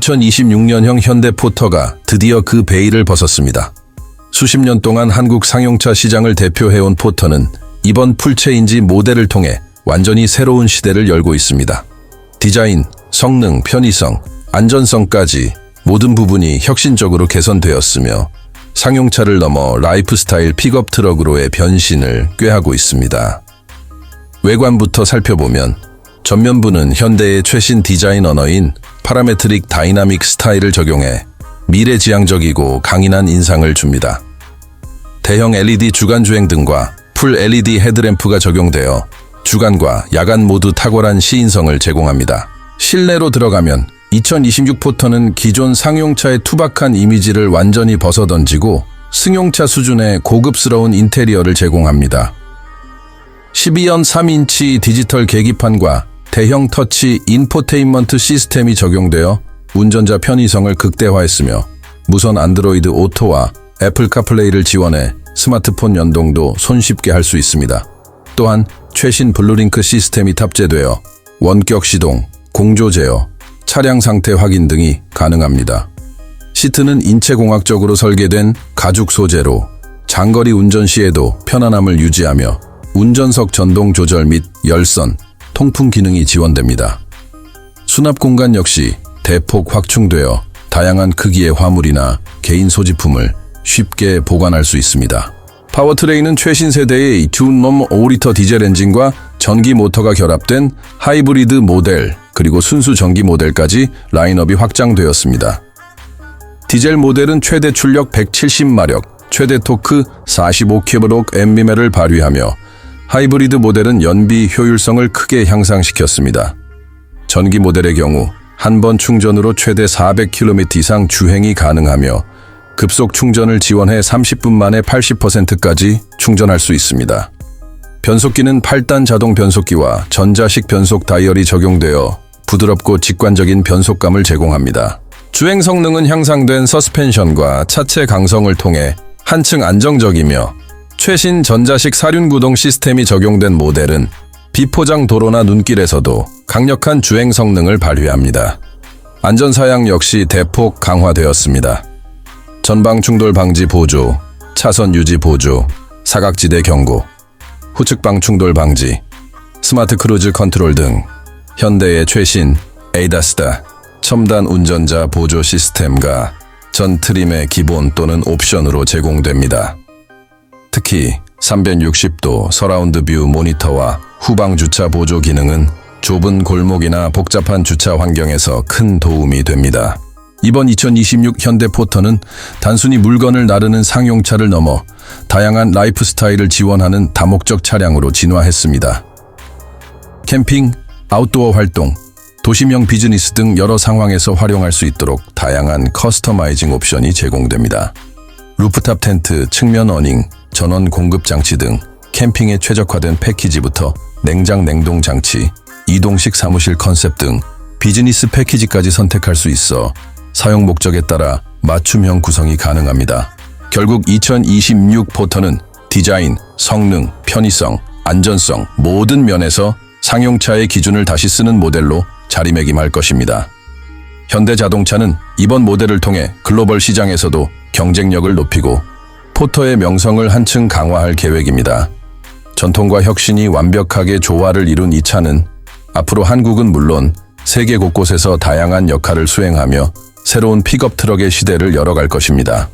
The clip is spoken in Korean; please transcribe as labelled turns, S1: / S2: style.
S1: 2026년형 현대 포터가 드디어 그 베일을 벗었습니다. 수십 년 동안 한국 상용차 시장을 대표해온 포터는 이번 풀체인지 모델을 통해 완전히 새로운 시대를 열고 있습니다. 디자인, 성능, 편의성, 안전성까지 모든 부분이 혁신적으로 개선되었으며 상용차를 넘어 라이프스타일 픽업 트럭으로의 변신을 꾀하고 있습니다. 외관부터 살펴보면 전면부는 현대의 최신 디자인 언어인 파라메트릭 다이나믹 스타일을 적용해 미래지향적이고 강인한 인상을 줍니다. 대형 LED 주간 주행 등과 풀 LED 헤드램프가 적용되어 주간과 야간 모두 탁월한 시인성을 제공합니다. 실내로 들어가면 2026 포터는 기존 상용차의 투박한 이미지를 완전히 벗어던지고 승용차 수준의 고급스러운 인테리어를 제공합니다. 12연 3인치 디지털 계기판과 대형 터치 인포테인먼트 시스템이 적용되어 운전자 편의성을 극대화했으며 무선 안드로이드 오토와 애플 카플레이를 지원해 스마트폰 연동도 손쉽게 할 수 있습니다. 또한 최신 블루링크 시스템이 탑재되어 원격 시동, 공조 제어, 차량 상태 확인 등이 가능합니다. 시트는 인체공학적으로 설계된 가죽 소재로 장거리 운전 시에도 편안함을 유지하며 운전석 전동 조절 및 열선, 통풍 기능이 지원됩니다. 수납 공간 역시 대폭 확충되어 다양한 크기의 화물이나 개인 소지품을 쉽게 보관할 수 있습니다. 파워트레인은 최신 세대의 튜넘 5리터 디젤 엔진과 전기 모터가 결합된 하이브리드 모델 그리고 순수 전기 모델까지 라인업이 확장되었습니다. 디젤 모델은 최대 출력 170마력, 최대 토크 45kg N미매를 발휘하며 하이브리드 모델은 연비 효율성을 크게 향상시켰습니다. 전기 모델의 경우 한 번 충전으로 최대 400km 이상 주행이 가능하며 급속 충전을 지원해 30분 만에 80%까지 충전할 수 있습니다. 변속기는 8단 자동 변속기와 전자식 변속 다이얼이 적용되어 부드럽고 직관적인 변속감을 제공합니다. 주행 성능은 향상된 서스펜션과 차체 강성을 통해 한층 안정적이며 최신 전자식 사륜 구동 시스템이 적용된 모델은 비포장 도로나 눈길에서도 강력한 주행 성능을 발휘합니다. 안전사양 역시 대폭 강화되었습니다. 전방 충돌 방지 보조, 차선 유지 보조, 사각지대 경고, 후측방 충돌 방지, 스마트 크루즈 컨트롤 등 현대의 최신 에이다스다 첨단 운전자 보조 시스템과 전 트림의 기본 또는 옵션으로 제공됩니다. 특히 360도 서라운드 뷰 모니터와 후방 주차 보조 기능은 좁은 골목이나 복잡한 주차 환경에서 큰 도움이 됩니다. 이번 2026 현대 포터는 단순히 물건을 나르는 상용차를 넘어 다양한 라이프 스타일을 지원하는 다목적 차량으로 진화했습니다. 캠핑, 아웃도어 활동, 도시명 비즈니스 등 여러 상황에서 활용할 수 있도록 다양한 커스터마이징 옵션이 제공됩니다. 루프탑 텐트, 측면 어닝, 전원 공급 장치 등 캠핑에 최적화된 패키지부터 냉장 냉동 장치, 이동식 사무실 컨셉 등 비즈니스 패키지까지 선택할 수 있어 사용 목적에 따라 맞춤형 구성이 가능합니다. 결국 2026 포터는 디자인, 성능, 편의성, 안전성 모든 면에서 상용차의 기준을 다시 쓰는 모델로 자리매김할 것입니다. 현대자동차는 이번 모델을 통해 글로벌 시장에서도 경쟁력을 높이고 포터의 명성을 한층 강화할 계획입니다. 전통과 혁신이 완벽하게 조화를 이룬 이 차는 앞으로 한국은 물론 세계 곳곳에서 다양한 역할을 수행하며 새로운 픽업 트럭의 시대를 열어갈 것입니다.